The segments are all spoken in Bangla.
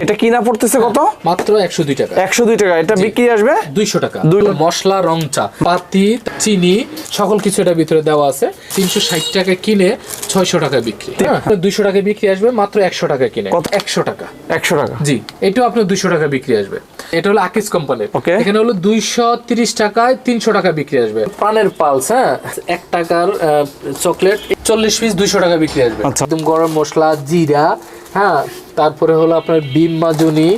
এটা কিনা পড়তেছে কত? মাত্র একশো দুই টাকা। একশো দুই টাকা এটা বিক্রি আসবে? দুইশো টাকা। দুই- মশলা রং চা পাতি চিনি সকল কিছু এটার ভিতরে দেওয়া আছে। তিনশো ষাট টাকা কিনে ছয়শো টাকা বিক্রি। হ্যাঁ দুইশো টাকা বিক্রি আসবে মাত্র একশো টাকা কিনে। কত? একশো টাকা। একশো টাকা। জি এটাও আপনার দুইশো টাকা বিক্রি আসবে। এটা হলো আকিস কোম্পানির. এখানে হলো দুইশো তিরিশ টাকায় তিনশো টাকা বিক্রি আসবে। পানের পালস হ্যাঁ এক টাকার চকলেট চল্লিশ পিস দুইশো টাকা বিক্রি আসবে। আচ্ছা। একদম গরম মশলা জিরা হ্যাঁ তারপরে হলো আপনার বিম মাজুনি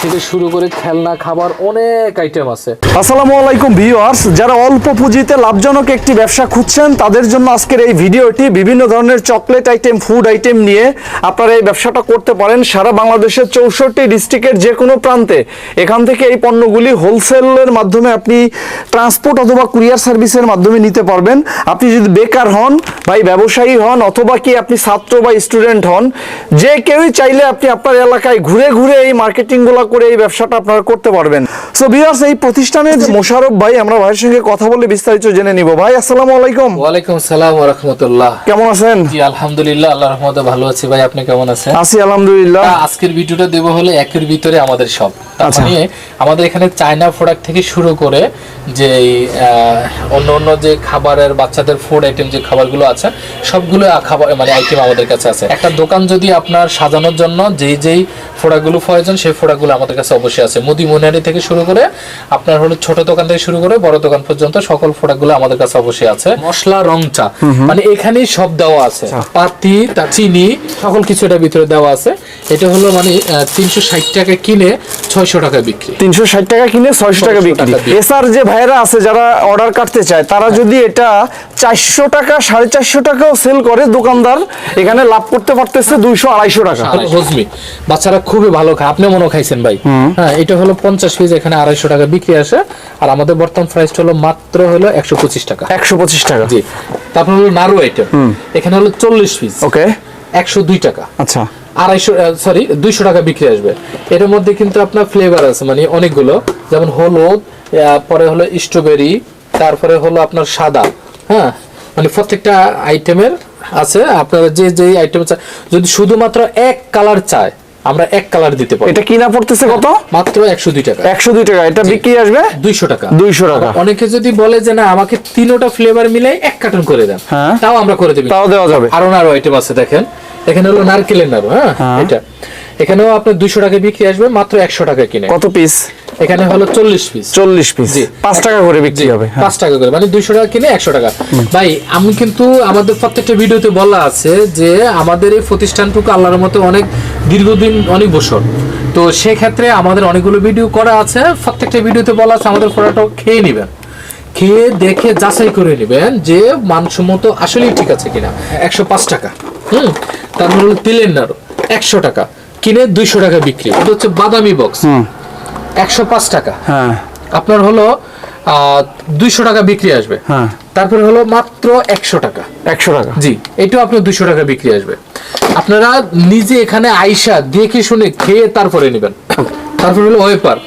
থেকে শুরু করে খেলনা, খাবার অনেক আইটেম আছে। আসসালামু আলাইকুম ভিউয়ার্স, যারা অল্প পুঁজিতে লাভজনক একটি ব্যবসা খুঁজছেন, তাদের জন্য আজকের এই ভিডিওটি বিভিন্ন ধরনের চকলেট আইটেম ফুড আইটেম নিয়ে আপনারা এই ব্যবসাটা করতে পারেন সারা বাংলাদেশের চৌষট্টি ডিস্ট্রিক্টের যে কোনো প্রান্তে। এখান থেকে এই পণ্যগুলি হোলসেলের মাধ্যমে আপনি ট্রান্সপোর্ট অথবা কুরিয়ার সার্ভিসের মাধ্যমে নিতে পারবেন। আপনি যদি বেকার হন বা ব্যবসায়ী হন অথবা কি আপনি ছাত্র বা স্টুডেন্ট হন, যে কেউই চাইলে আপনি আপনার এলাকায় ঘুরে ঘুরে এই মার্কেটিংগুলো করে এই ব্যবসাটা আপনারা করতে পারবেন। সো ভিউয়ার্স এই প্রতিষ্ঠানের মোশারফ ভাই আমরা ভাইয়ের সঙ্গে কথা বলে বিস্তারিত জেনে নিব। ভাই আসসালামু আলাইকুম। ওয়ালাইকুম সালাম রহমতুল্লাহ। কেমন আছেন? জি আলহামদুলিল্লাহ আল্লাহ রহমতে ভালো আছি। ভাই আপনি কেমন আছেন? আছি আলহামদুলিল্লাহ। আজকের ভিডিওটা দেবো হলে একের ভিতরে আমাদের সব। আচ্ছা। মানে আমাদের এখানে চায়না প্রোডাক্ট থেকে শুরু করে যে অন্য অন্য যে খাবারের বাচ্চাদের ফুড আইটেম যে খাবারগুলো আছে সবগুলো খাবার মানে আইটেম আমাদের কাছে আছে। একটা দোকান যদি আপনার সাজানোর জন্য যেই যেই ফোড়াগুলো প্রয়োজন সেই ফোড়াগুলো আমাদের কাছে অবশ্যই আছে। মুদি মুনারি থেকে শুরু করে আপনার হলো ছোট দোকান থেকে শুরু করে বড় দোকান পর্যন্ত সকল ফোড়াগুলো আমাদের কাছে অবশ্যই আছে। মশলা রং চা। মানে এখানেই সব দেওয়া আছে। পাতি তা চিনি সকল কিছু এটার ভিতরে দেওয়া আছে। এটা হলো মানে তিনশো ষাট টাকা কিনে ছয়শো টাকা বিক্রি। তিনশো ষাট টাকা কিনে ছয়শো টাকা বিক্রি। এসআর যে ভাইরা আছে যারা অর্ডার কাটতে চায় তারা যদি এটা চারশো টাকা সাড়ে চারশো টাকাও সেল করে দোকানদার এখানে লাভ করতে পারতেছে দুইশো আড়াইশো টাকা। হজমি। বাচ্চারা খুবই ভালো খায় আপনি মনে খাইছেন ভাই। হ্যাঁ এটা হলো পঞ্চাশ পিস এখানে আড়াইশো টাকা বিক্রি আসে। আর আমাদের বর্তমান প্রাইসটা হলো মাত্র হলো একশো পঁচিশ টাকা। একশো পঁচিশ টাকা। জি। তারপর হলো নাড়ু আইটেম এখানে হলো চল্লিশ পিস ওকে। একশো দুই টাকা। আচ্ছা। আড়াইশো সরি দুইশো টাকা বিক্রি আসবে। এটার মধ্যে কিন্তু আপনার ফ্লেভার আছে মানে অনেকগুলো। যেমন হলুদ পরে হলো স্ট্রবেরি তারপরে হলো আপনার সাদা হ্যাঁ? মানে প্রত্যেকটা আইটেমের আছে আপনারা যে যে আইটেম চায় যদি শুধুমাত্র এক কালার চায় আমরা এক কালার দিতে পারি এটা কিনা পড়তেছে কত? মাত্র একশো দুই টাকা। একশো দুই টাকা এটা বিক্রি আসবে? দুইশো টাকা। দুইশো টাকা। অনেকে যদি বলে যে না আমাকে তিনোটা ফ্লেভার মিলাই এক কার্টন করে দেন। হ্যাঁ। তাও আমরা করে দেবো। তাও দেওয়া যাবে। আরও নাড়ু আইটেম আছে দেখেন। এখানে হলো নারকেলের নাড়ু হ্যাঁ? এটা। এখানেও আপনার দুইশো টাকা বিক্রি আসবে মাত্র একশো টাকা কিনে। কত পিস এখানে হলো চল্লিশ পিস চল্লিশ পিস জি। পাঁচ টাকা করে বিক্রি হবে হ্যাঁ। পাঁচ টাকা করে মানে দুইশো টাকা কিনে একশো টাকা। ভাই আমি কিন্তু আমাদের প্রত্যেকটা ভিডিওতে বলা আছে যে আমাদের এই প্রতিষ্ঠানটুকু আল্লাহর মতো অনেক দীর্ঘদিন অনেক বছর। তো সেক্ষেত্রে আমাদের অনেকগুলো ভিডিও করা আছে প্রত্যেকটা ভিডিওতে বলা আছে আমাদের ফোড়াটা খেয়ে নেবেন। খেয়ে দেখে যাচাই করে নেবেন যে মানসম্মত আসলেই ঠিক আছে কিনা। একশো পাঁচ টাকা। হুম তারপর হলো তিলের নাড়ু একশো টাকা। কিনে দুইশো টাকা বিক্রি। এটা হচ্ছে বাদামি বক্স একশো পাঁচ টাকা। হ্যাঁ। আপনার হলো দুইশো টাকা বিক্রি আসবে। হ্যাঁ। তারপরে হলো মাত্র একশো টাকা। একশো টাকা। জি এটাও আপনার দুইশো টাকা বিক্রি আসবে। আপনারা নিজে এখানে আইসা দেখে শুনে খেয়ে তারপরে নেবেন। তারপর হলো ওয়েপার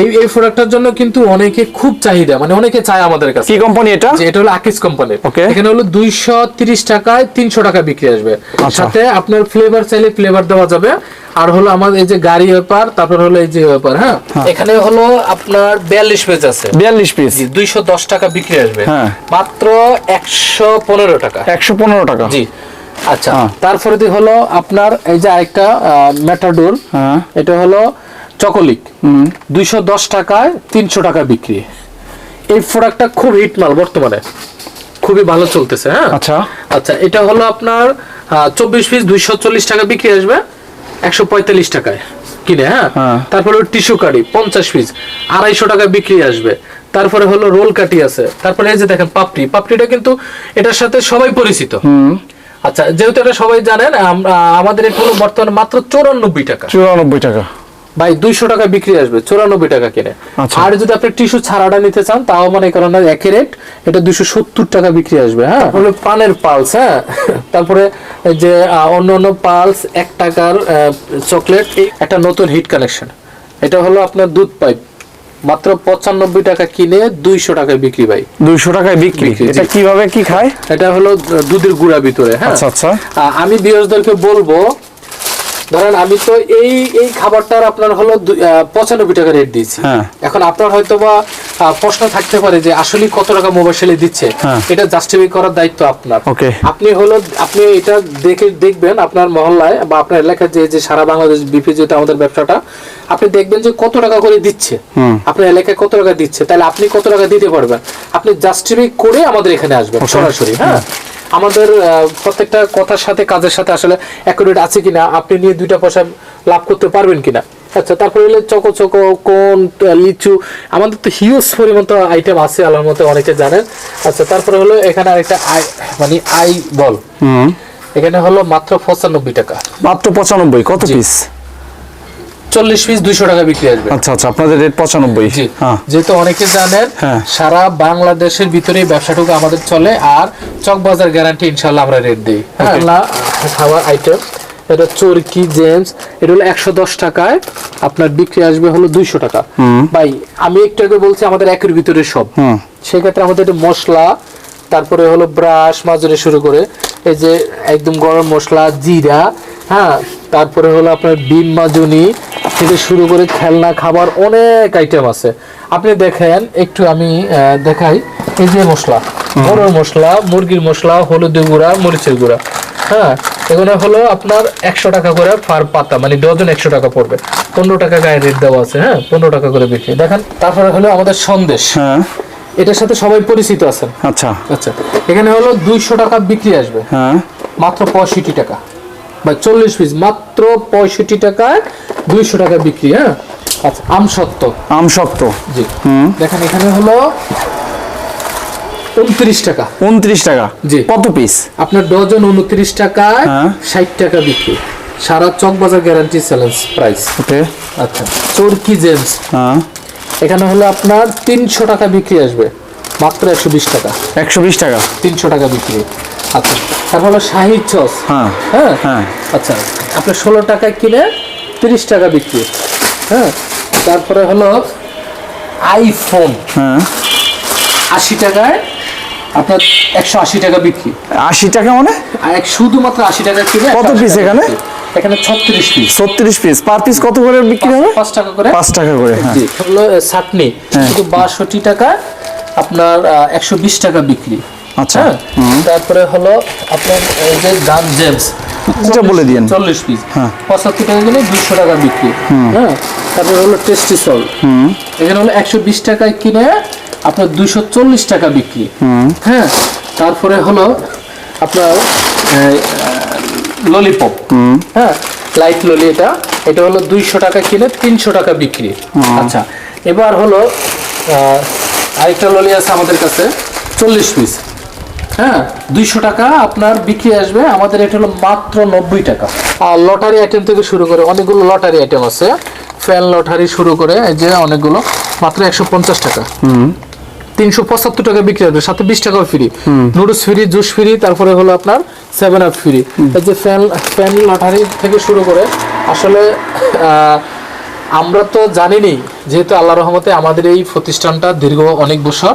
এই এই প্রোডাক্টটার জন্য কিন্তু অনেকে খুব চাহিদা মানে অনেকে চায় আমাদের কাছে। কি কোম্পানি এটা? যে এটা হলো আকিস Okay. এখানে হলো দুইশো তিরিশ টাকায় তিনশো টাকা বিক্রি আসবে। আচ্ছা। সাথে আপনার ফ্লেভার চাইলে ফ্লেভার দেওয়া যাবে। আর হলো আমাদের এই যে গাড়ি ব্যাপার তারপর হলো এই যে ব্যাপার হ্যাঁ? এখানে হলো আপনার বিয়াল্লিশ পেজ আছে। বিয়াল্লিশ পিস জি দুইশো দশ টাকা বিক্রি আসবে। হ্যাঁ। মাত্র একশো পনেরো টাকা। একশো পনেরো টাকা? জি। আচ্ছা হ্যাঁ। তারপরে হলো আপনার এই যে আরেকটা মেটাডোর হ্যাঁ। এটা হলো চকোলিক দুইশো দশ টাকায় তিনশো টাকা বিক্রি। এই প্রোডাক্টটা খুব হিট মাল বর্তমানে। খুবই ভালো চলতেছে হ্যাঁ? আচ্ছা। আচ্ছা এটা হলো আপনার চব্বিশ পিস দুইশো চল্লিশ টাকা বিক্রি আসবে একশো পঁয়তাল্লিশ টাকায় কিনে হ্যাঁ? হ্যাঁ। তারপরে টিস্যু কারি পঞ্চাশ পিস আড়াইশো টাকা বিক্রি আসবে। তারপরে হলো রোল কাটি আছে। তারপরে এই যে দেখেন পাপড়ি পাপড়িটা কিন্তু এটার সাথে সবাই পরিচিত। আচ্ছা যেহেতু এটা সবাই জানেন আমাদের এটা হলো বর্তমানে মাত্র চৌরানব্বই টাকা। চুরানব্বই টাকা। ভাই দুইশো টাকা বিক্রি আসবে চৌরানব্বই টাকা কিনে আচ্ছা। আর যদি আপনি টিস্যু ছাড়াটা নিতে চান তাও মনে করেন না একই রেট এটা দুইশো সত্তর টাকা বিক্রি আসবে হ্যাঁ? হলো পানের পালস হ্যাঁ? তারপরে যে অন্য অন্য পালস এক টাকার চকলেট একটা নতুন হিট কানেকশন এটা হলো আপনার দুধ পাইপ মাত্র পঁচানব্বই টাকা কিনে দুইশো টাকায় বিক্রি ভাই। দুইশো টাকায় বিক্রি। এটা কীভাবে কি খায়? এটা হলো দুধের গুঁড়া ভিতরে হ্যাঁ? আচ্ছা আচ্ছা। আমি বিয়সদেরকে বলব ধরেন আমি তো এই এই খাবারটার আপনার হলো পঁচানব্বই টাকা রেট দিয়েছি। হ্যাঁ। এখন আপনার হয়তো বা প্রশ্ন থাকতে পারে যে আসলে কত টাকা মোবাইলে দিচ্ছে? হ্যাঁ। এটা জাস্টিফাই করার দায়িত্ব আপনার। আপনি হলো আপনি এটা দেখে দেখবেন আপনার মহল্লায় বা আপনার এলাকার যে যে সারা বাংলাদেশ বিপিজিতে আমাদের ব্যবসাটা আপনি দেখবেন যে কত টাকা করে দিচ্ছে। আপনার এলাকায় কত টাকা দিচ্ছে? তাহলে আপনি কত টাকা দিতে পারবেন? আপনি জাস্টিফাই করে আমাদের এখানে আসবেন সরাসরি হ্যাঁ। আমাদের প্রত্যেকটা কথার সাথে কাজের সাথে আসলে অ্যাকুরেট আছে কিনা আপনি নিয়ে দুইটা পয়সা লাভ করতে পারবেন কিনা। আচ্ছা তারপরে হলো চকো চকো কোন লিচু আমাদের তো হিউজ পরিমাণ তো আইটেম আছে আল্লাহর মতো অনেকে জানেন। আচ্ছা তারপরে হলো এখানে আরেকটা আই মানে আই বল। হুম। এখানে হলো মাত্র পঁচানব্বই টাকা। মাত্র পঁচানব্বই কত পিস চল্লিশ পিস দুইশো টাকা বিক্রি আসবে। আচ্ছা আচ্ছা আপনাদের রেট পঁচানব্বই। হ্যাঁ। যেহেতু অনেকে জানেন হ্যাঁ। সারা বাংলাদেশের ভিতরে ব্যবসাটুকু আমাদের চলে আর চকবাজার গ্যারান্টি ইনশাল্লাহ আমরা রেট দিই। হ্যাঁ খাবার আইটেম এটা চরকি জেমস এটা হলো একশো দশ টাকায় আপনার বিক্রি আসবে হলো দুইশো টাকা। ভাই আমি একটু আগে বলছি আমাদের একের ভিতরে সব। সেক্ষেত্রে আমাদের একটু মশলা তারপরে হলো ব্রাশ মাজরে শুরু করে এই যে একদম গরম মশলা জিরা হ্যাঁ তারপরে হলো আপনার ডিম মাজুনি থেকে শুরু করে খেলনা খাবার অনেক আইটেম আছে। আপনি দেখেন একটু আমি দেখাই। এই যে মশলা গরম মশলা মুরগির মশলা হলুদের গুঁড়া মরিচের গুঁড়া। হ্যাঁ এগুলো হলো আপনার একশো টাকা করে ফার পাতা মানে ডজন একশো টাকা পড়বে। পনেরো টাকা গায়ে রেট দেওয়া আছে হ্যাঁ পনেরো টাকা করে বিক্রি। দেখেন তারপরে হলো আমাদের সন্দেশ। হ্যাঁ। এটার সাথে সবাই পরিচিত আছেন। আচ্ছা। আচ্ছা এখানে হলো দুইশো টাকা বিক্রি আসবে। হ্যাঁ। মাত্র পঁয়ষট্টি টাকা। বা চল্লিশ পিস মাত্র পঁয়ষট্টি টাকায় দুইশো টাকা বিক্রি হ্যাঁ? আচ্ছা আমসত্ত্ব। আম শক্ত জি দেখেন এখানে হলো উনত্রিশ টাকা। উনত্রিশ টাকা। জি। কত পিস আপনার ডজন উনত্রিশ টাকায় হ্যাঁ। ষাট টাকা বিক্রি। সারা চক বাজার গ্যারান্টি চ্যালেঞ্জ প্রাইস ওকে। আচ্ছা চরকি জেমস। হ্যাঁ। এখানে হলো আপনার তিনশো টাকা বিক্রি আসবে। মাত্র একশো বিশ টাকা। একশো বিশ টাকা? তিনশো টাকা বিক্রি। আচ্ছা তারপর হলো শাহিদ চস হ্যাঁ হ্যাঁ? হ্যাঁ। আচ্ছা আপনার ষোলো টাকায় কিনে তিরিশ টাকা বিক্রি। হ্যাঁ? তারপরে হলো আইফোন হ্যাঁ। আশি টাকায় আপনার একশো আশি টাকা বিক্রি। আশি টাকা মানে? শুধুমাত্র আশি টাকা কিনে কত পিস এখানে? এখানে ছত্রিশ পিস ছত্রিশ পিস পার পিস কত করে বিক্রি হবে? পাঁচ টাকা করে। পাঁচ টাকা করে হ্যাঁ। হলো চাটনি। হ্যাঁ। শুধু বাষট্টি টাকা আপনার একশো বিশ টাকা বিক্রি। আচ্ছা। হ্যাঁ? তারপরে হলো আপনার এই যে গান জেমস এটা বলে দিয়েন। চল্লিশ পিস। হ্যাঁ। পঁচাত্তর টাকা গেলে দুশো টাকা বিক্রি। হ্যাঁ? তারপরে হলো টেস্টি সল। এখানে হলো একশো বিশ টাকায় কিনে আপনার দুইশো চল্লিশ টাকা বিক্রি। হ্যাঁ? তারপরে হলো আপনার ললিপপ। হ্যাঁ? লাইট ললি এটা। এটা হলো দুইশো টাকা কিনে তিনশো টাকা বিক্রি। আচ্ছা। এবার হলো আরেকটা ললি আছে আমাদের কাছে চল্লিশ পিস হ্যাঁ দুইশো টাকা আপনার বিক্রি আসবে আমাদের এটা হলো মাত্র নব্বই টাকা। আর লটারি আইটেম থেকে শুরু করে অনেকগুলো লটারি আইটেম আছে। ফ্যান লটারি শুরু করে এই যে অনেকগুলো মাত্র একশো পঞ্চাশ টাকা। তিনশো পঁচাত্তর টাকা বিক্রি হবে সাথে বিশ টাকাও free noodles free juice free তারপরে হলো আপনার সেভেন আপ ফ্রি এই যে ফ্যান ফ্যান লটারি থেকে শুরু করে আসলে আহ, আমরা তো জানিনি, যেহেতু আল্লাহ রহমতে আমাদের এই প্রতিষ্ঠানটা দীর্ঘ অনেক বছর,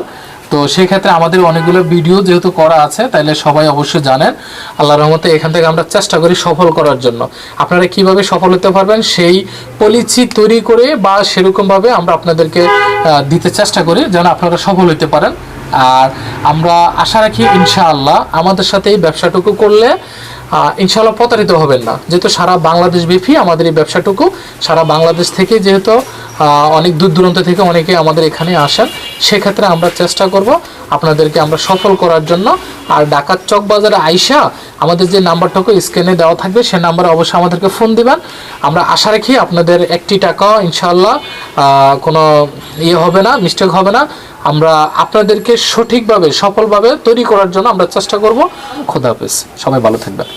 তো সেই ক্ষেত্রে আমাদের অনেকগুলো ভিডিও যেহেতু করা আছে, তাইলে সবাই অবশ্যই জানেন আল্লাহ রহমতে এখান থেকে আমরা চেষ্টা করি সফল করার জন্য। আপনারা কীভাবে সফল হতে পারবেন সেই পলিসি তৈরি করে বা সেরকমভাবে আমরা আপনাদেরকে দিতে চেষ্টা করি যেন আপনারা সফল হতে পারেন। আর আমরা আশা রাখি ইনশাআল্লাহ আমাদের সাথে এই ব্যবসাটুকু করলে আহ, ইনশাআল্লাহ প্রতারিত হবেন না। যেহেতু সারা বাংলাদেশ ব্যাপী আমাদের এই ব্যবসাটুকু সারা বাংলাদেশ থেকে যেহেতু অনেক দূর দূরান্ত থেকে অনেকে আমাদের এখানে আসেন। সেক্ষেত্রে আমরা চেষ্টা করব আপনাদেরকে আমরা সফল করার জন্য। আর ডাকাত চক বাজারে আইসা আমাদের যে নাম্বারটুকু স্ক্রিনে দেওয়া থাকবে, সে নাম্বারে অবশ্যই আমাদেরকে ফোন দিবেন। আমরা আশা রাখি আপনাদের একটি টাকা ইনশাল্লাহ কোনো ইয়ে হবে না মিস্টেক হবে না। আমরা আপনাদেরকে সঠিকভাবে, সফলভাবে তৈরি করার জন্য আমরা চেষ্টা করব। খোদা হাফেজ। সবাই ভালো থাকবেন।